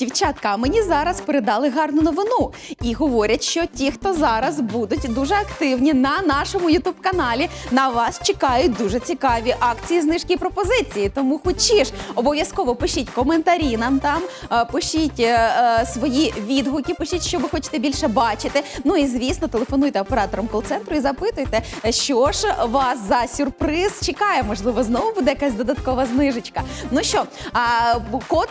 Дівчатка, мені зараз передали гарну новину і говорять, що ті, хто зараз будуть дуже активні на нашому ютуб каналі, на вас чекають дуже цікаві акції, знижки і пропозиції. Тому хочеш, обов'язково пишіть коментарі нам там, е, пишіть е, е, свої відгуки, пишіть, що ви хочете більше бачити. Ну і звісно, телефонуйте операторам кол-центру і запитуйте, що ж вас за сюрприз чекає. Можливо, знову буде якась додаткова знижечка. Ну що, а, код.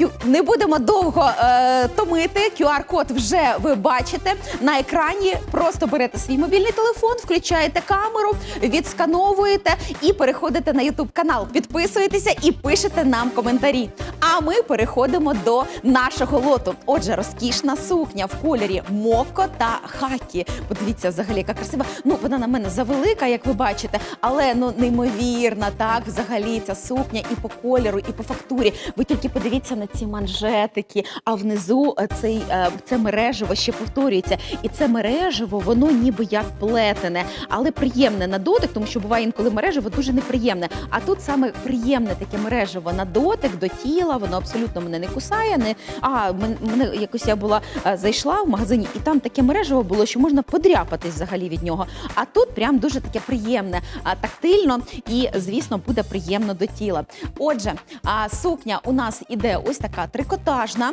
Е, Не будемо довго е, томити. QR-код вже ви бачите на екрані. Просто берете свій мобільний телефон, включаєте камеру, відскановуєте і переходите на YouTube канал. Підписуєтеся і пишете нам коментарі. А ми переходимо до нашого лоту. Отже, розкішна сукня в кольорі моко та хакі. Подивіться, взагалі, яка красива. Ну, вона на мене завелика, як ви бачите, але ну неймовірна. Так, взагалі, ця сукня і по кольору, і по фактурі. Ви тільки подивіться на ці манжетики, а внизу е, цей е, це мережево ще повторюється. І це мережево, воно ніби як плетене, але приємне на дотик, тому що буває інколи мережево дуже неприємне. А тут саме приємне таке мережево на дотик до тіла. Воно абсолютно мене не кусає. Не а мене якось я була е, зайшла в магазині, і там таке мережево було, що можна подряпатись взагалі від нього. А тут прям дуже таке приємне, тактильно і, звісно, буде приємно до тіла. Отже, сукня у нас іде ось така трикотажна.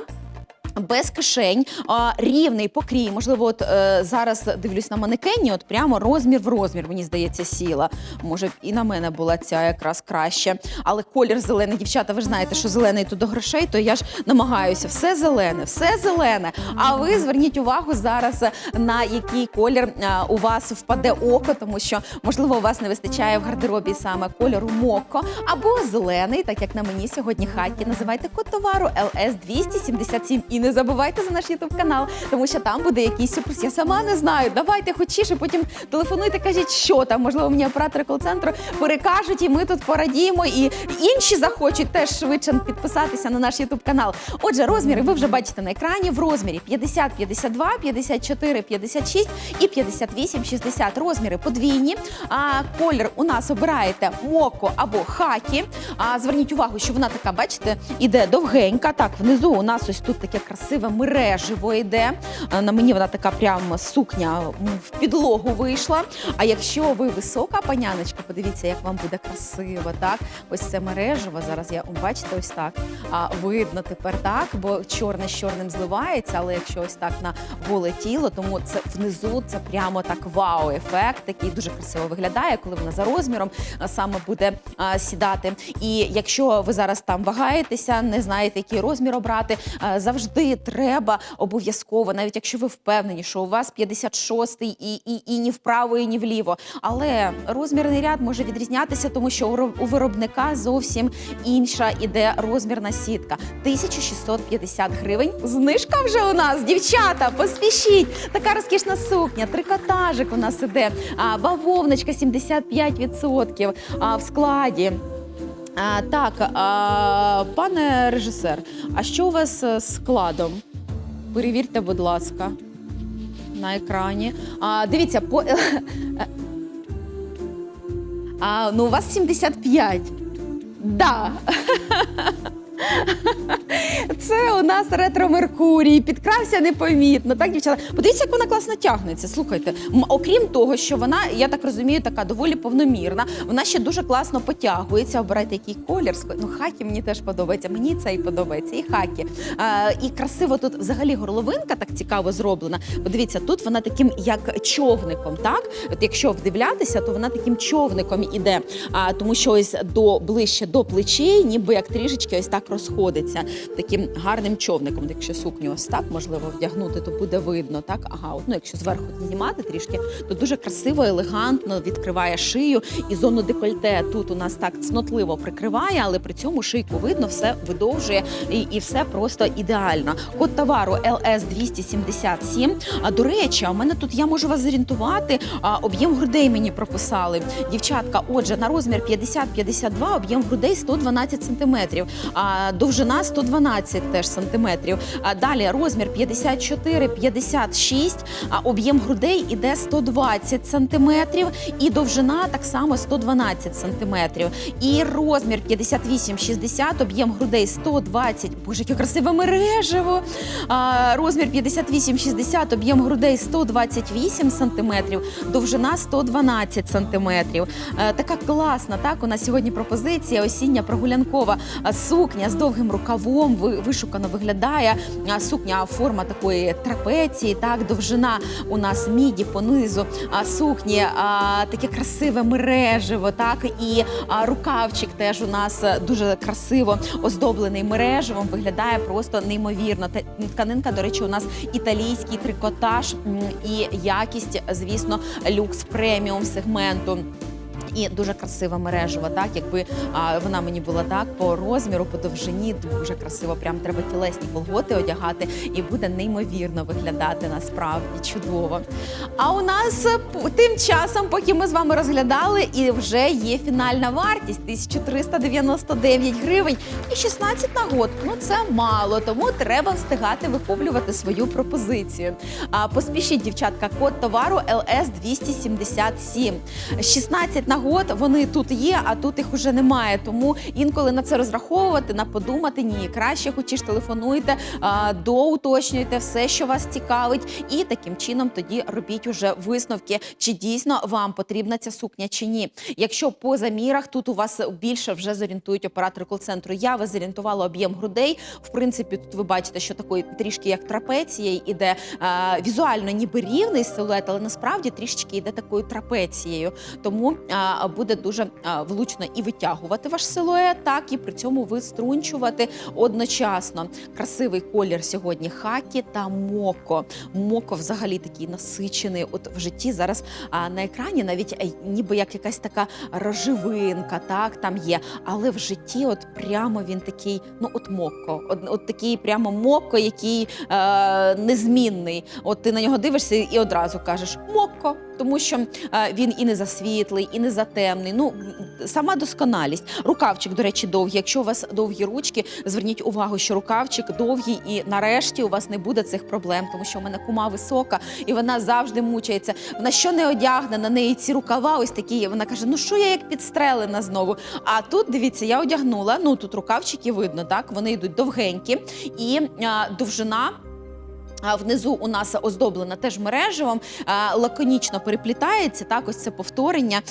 Без кишень, а, рівний покрій. Можливо, от е, зараз дивлюсь на манекені, от прямо розмір в розмір, мені здається, сіла. Може, і на мене була ця якраз краще. Але колір зелений, дівчата, ви ж знаєте, що зелений тут до грошей, то я ж намагаюся все зелене, все зелене. А ви зверніть увагу зараз на який колір а, у вас впаде око, тому що можливо у вас не вистачає в гардеробі саме кольору моко або зелений, так як на мені сьогодні хаті. Називайте код товару LS 277 і не забувайте за наш ютуб канал, тому що там буде якийсь сюрприз. Я сама не знаю. Давайте хочіше, потім телефонуйте, кажіть, що там. Можливо, мені оператори кол-центру перекажуть, і ми тут порадіємо. І інші захочуть теж швидше підписатися на наш ютуб канал. Отже, розміри ви вже бачите на екрані в розмірі 50, 52, 54, 56 і 58, 60. Розміри подвійні. А колір у нас обираєте моко або хакі. А зверніть увагу, що вона така, бачите, іде довгенька. Так, внизу у нас ось тут таке красиве мереживо йде. На мені вона така прям сукня в підлогу вийшла. А якщо ви висока паняночка, подивіться, як вам буде красиво. Так, ось це мереживо. Зараз я бачите, ось так. А видно тепер так, бо чорне з чорним зливається. Але якщо ось так на голе тіло, тому це внизу це прямо так вау-ефект, такий дуже красиво виглядає, коли вона за розміром саме буде а, сідати. І якщо ви зараз там вагаєтеся, не знаєте, який розмір обрати, а, завжди треба обов'язково, навіть якщо ви впевнені, що у вас 56-й і, і, і ні вправо, і ні вліво. Але розмірний ряд може відрізнятися, тому що у виробника зовсім інша іде розмірна сітка. 1650 гривень. Знижка вже у нас, дівчата, поспішіть. Така розкішна сукня, трикотажик у нас іде, бавовночка 75% а, в складі. А, так, а, пане режисер, а що у вас е, з складом? Перевірте, будь ласка, на екрані. А, дивіться, по... а, ну у вас 75. Да. Це у нас ретро Меркурій, підкрався непомітно. Так, дівчата, подивіться, як вона класно тягнеться. Слухайте, окрім того, що вона, я так розумію, така доволі повномірна. Вона ще дуже класно потягується. Обирайте який колір. Ну, хакі мені теж подобається. Мені це і подобається, і хакі. А, і красиво тут взагалі горловинка так цікаво зроблена. Подивіться, тут вона таким як човником. Так, от якщо вдивлятися, то вона таким човником іде. А тому що ось до ближче до плечей, ніби як трішечки ось так розходиться таким гарним човником. Якщо сукню ось так можливо вдягнути, то буде видно. Так, ага, от, ну якщо зверху знімати трішки, то дуже красиво, елегантно відкриває шию і зону декольте. Тут у нас так цнотливо прикриває, але при цьому шийку видно, все видовжує і, і все просто ідеально. Код товару LS 277. А до речі, у мене тут я можу вас зорієнтувати. Об'єм грудей мені прописали. Дівчатка, отже, на розмір 50-52, об'єм грудей 112 сантиметрів. А а, довжина 112 теж сантиметрів. Далі розмір 54-56, а об'єм грудей іде 120 сантиметрів, і довжина так само 112 сантиметрів. І розмір 58-60, об'єм грудей 120. Боже, яке красиве мережево. Розмір 58-60, об'єм грудей 128 сантиметрів, довжина 112 сантиметрів. Е, така класна, так, у нас сьогодні пропозиція осіння прогулянкова сукня з довгим рукавом, вишукано виглядає. Сукня форма такої трапеції, так, довжина у нас міді понизу сукні, таке красиве мережево, так, і рукавчик теж у нас е, дуже красиво оздоблений мережевом, виглядає просто неймовірно. Тканинка, до речі, у нас італійський трикотаж і якість, звісно, люкс преміум сегменту. І дуже красива мережева, так якби а, вона мені була так по розміру, по довжині, дуже красиво. Прям треба тілесні колготи одягати, і буде неймовірно виглядати насправді чудово. А у нас тим часом, поки ми з вами розглядали, і вже є фінальна вартість 1399 гривень і 16 нагод. Ну це мало, тому треба встигати вихоплювати свою пропозицію. А поспішіть, дівчатка, код товару LS 277. 16 нагод вони тут є, а тут їх уже немає. Тому інколи на це розраховувати, на подумати ні. Краще хочеш телефонуйте, доуточнюйте все, що вас цікавить, і таким чином тоді робіть уже висновки, чи дійсно вам потрібна ця сукня чи ні. Якщо по замірах тут у вас більше вже зорієнтують оператори кол-центру. Я вас зорієнтувала об'єм грудей. В принципі, тут ви бачите, що такої трішки як трапеція іде візуально, ніби рівний силует, але насправді трішечки йде такою трапецією. Тому буде дуже влучно і витягувати ваш силует, так і при цьому виструнчувати одночасно. Красивий колір сьогодні хакі та моко. Моко взагалі такий насичений. От в житті зараз на екрані навіть ніби як якась така рожевинка, так там є. Але в житті, от прямо він такий, ну от моко, от, от такий прямо моко, який е, незмінний. От ти на нього дивишся і одразу кажеш моко, тому що е, він і не засвітлий, і не затемний. Ну сама досконалість. Рукавчик, до речі, довгий. Якщо у вас довгі ручки, зверніть увагу, що рукавчик довгий, і нарешті у вас не буде цих проблем, тому що у мене кума висока, і вона завжди мучається. Вона що не одягне на неї ці рукава, ось такі. є. Вона каже: Ну що я як підстрелена знову? А тут дивіться, я одягнула. Ну тут рукавчики видно, так вони йдуть довгенькі, і а, довжина. Внизу у нас оздоблена теж мережевом, лаконічно переплітається. Так, ось це повторення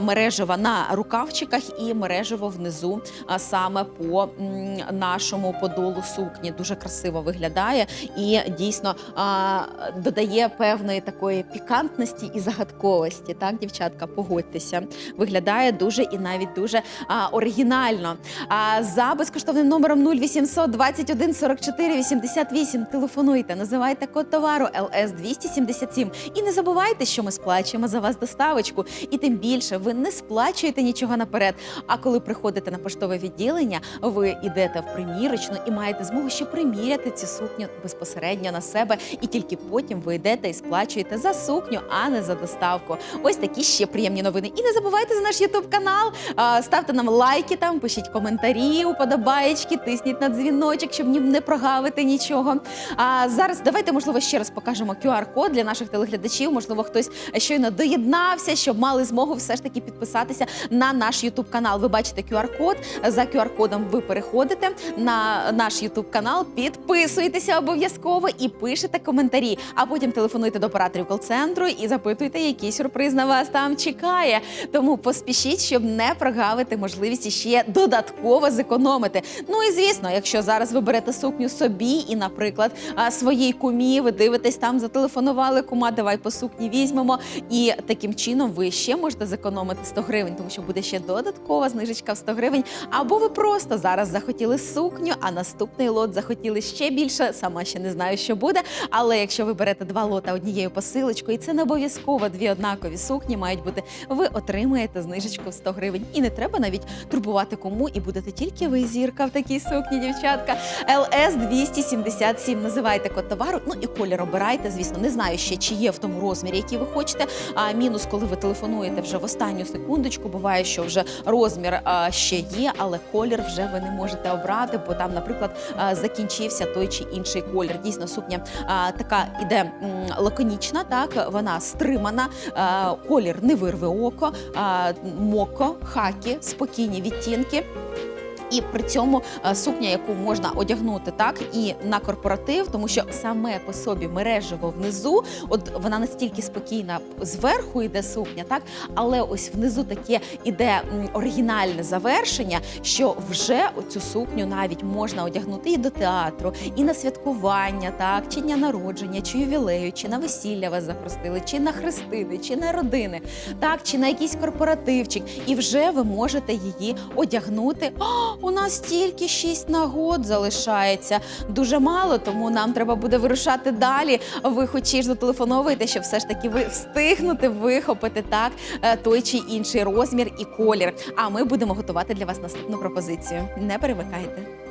мережева на рукавчиках і мережево внизу саме по нашому подолу сукні. Дуже красиво виглядає і дійсно додає певної такої пікантності і загадковості. Так, дівчатка, погодьтеся. Виглядає дуже і навіть дуже оригінально. За безкоштовним номером 0800 21 44 88 телефонуйте, називайте код товару LS 277 і не забувайте, що ми сплачуємо за вас доставочку. І тим більше ви не сплачуєте нічого наперед. А коли приходите на поштове відділення, ви йдете в примірочну і маєте змогу ще приміряти цю сукню безпосередньо на себе, і тільки потім ви йдете і сплачуєте за сукню, а не за доставку. Ось такі ще приємні новини. І не забувайте за наш Ютуб канал. Ставте нам лайки там, пишіть коментарі, уподобаєчки, тисніть на дзвіночок, щоб не прогавити нічого. А зараз давайте, можливо, ще раз покажемо QR-код для наших телеглядачів. Можливо, хтось щойно доєднався, щоб мали змогу все ж таки підписатися на наш Ютуб канал. Ви бачите QR-код. За QR-кодом ви переходите на наш Ютуб канал, підписуєтеся обов'язково і пишете коментарі. А потім телефонуйте до операторів кол-центру і запитуйте, який сюрприз на вас там чекає. Тому поспішіть, щоб не прогавити можливість ще додатково зекономити. Ну і звісно, якщо зараз ви берете сукню собі і, наприклад, своїй кумі, ви дивитесь там, зателефонували кума, давай по сукні візьмемо. І таким чином ви ще можете зекономити 100 гривень, тому що буде ще додаткова знижечка в 100 гривень. Або ви просто зараз захотіли сукню, а наступний лот захотіли ще більше. Сама ще не знаю, що буде. Але якщо ви берете два лота однією посилочкою, і це не обов'язково дві однакові сукні мають бути. Ви отримаєте знижечку в 100 гривень. І не треба навіть турбувати кому, і будете тільки ви зірка в такій сукні, дівчатка. LS 277. Називайте код товару. Ну і колір обирайте. Звісно, не знаю ще, чи є в тому розмірі, який ви хочете. А мінус, коли ви телефонуєте вже в останню секундочку, буває, що вже розмір а, ще є, але колір вже ви не можете обрати, бо там, наприклад, а, закінчився той чи інший колір. Дійсно, сукня а, така іде м, лаконічна, так вона стримана, а, колір не вирве око, а, моко, хакі, спокійні відтінки. І при цьому е, сукня, яку можна одягнути так і на корпоратив, тому що саме по собі мережево внизу, от вона настільки спокійна, зверху йде сукня, так але ось внизу таке іде оригінальне завершення, що вже цю сукню навіть можна одягнути і до театру, і на святкування, так чи дня народження, чи ювілею, чи на весілля вас запросили, чи на хрестини, чи на родини, так чи на якийсь корпоративчик, і вже ви можете її одягнути. У нас тільки шість нагод залишається. Дуже мало, тому нам треба буде вирушати далі. Ви хоч і ж зателефоновуєте, щоб все ж таки ви встигнути вихопити так е, той чи інший розмір і колір. А ми будемо готувати для вас наступну пропозицію. Не перемикайте.